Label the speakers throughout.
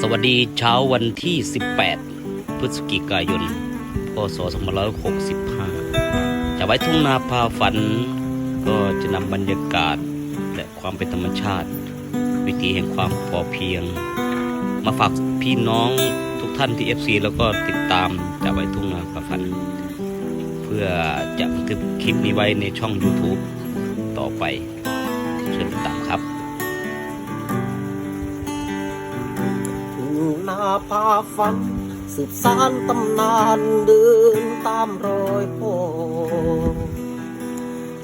Speaker 1: สวัสดีเช้าวันที่ 18 พฤศจิกายน พศ 2565 จะไว้ทุ่งนาพาฝัน ก็จะนำบรรยากาศ และความเป็นธรรมชาติ วิถีแห่งความพอเพียง มาฝากพี่น้องทุกท่านที่ FC แล้วก็ติดตามจะไว้ทุ่งนาพาฝัน เพื่อจะบันทึกคลิปนี้ไว้ในช่อง YouTube ต่อไปเชิญติดตาม
Speaker 2: พาฝันสืบสานตำนานเดินตามรอยพ่อ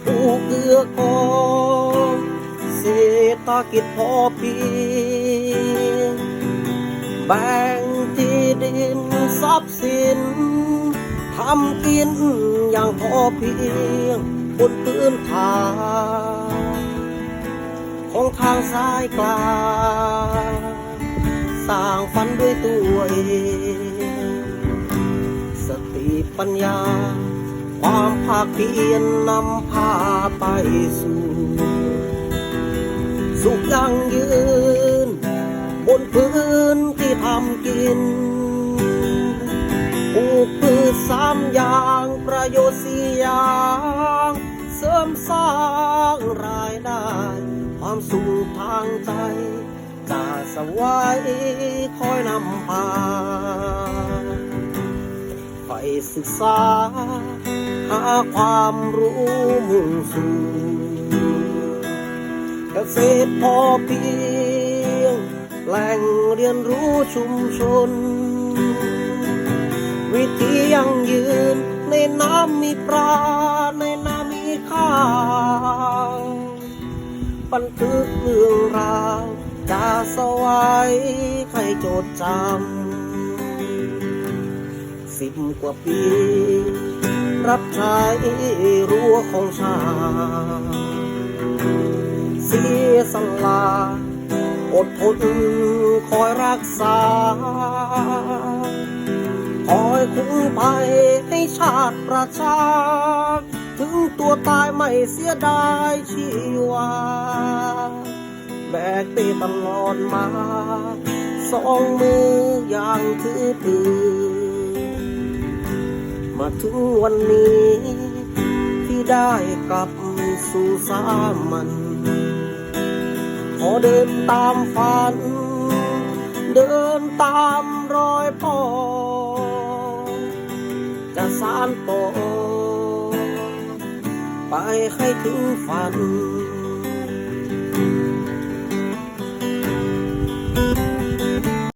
Speaker 2: ผู้เกื้อกองเศรษฐกิจพอเพียงแบ่งที่ดินทรัพย์สินทำกินอย่างพอเพียงบนพื้นฐานของทางสายกลาง สร้างฝันด้วยตัวเอง สติปัญญา ความภาคเพียรนำพาไปสู่สุขยั่งยืน บนพื้นที่ทำกินปลูกพืชสามอย่างประโยชน์สี่อย่างเสริมสร้างรายได้ ความสุขทางใจ สวายคอยนำพาไปศึกษา หาความรู้มุ่งสู่เกษตรพอเพียง แหล่งเรียนรู้ชุมชน วิธียั่งยืนในน้ำมีปลาในน้ำมีข้าวบันทึกเรื่องราว จะสวายให้จดจำสิบกว่าปี รับใช้รั้วของชาติเสียสละอดทนคอยรักษา คอยคุ้มภัยให้ชาติประชาถึงตัวตายไม่เสียดายชีวา บกไปตลอดมา สองมืออย่างถือปืนมาถึงวันนี้ ที่ได้กลับสู่สามัญขอเดินตามฝัน เดินตามรอยพ่อจะสานต่อไปให้ถึงฝัน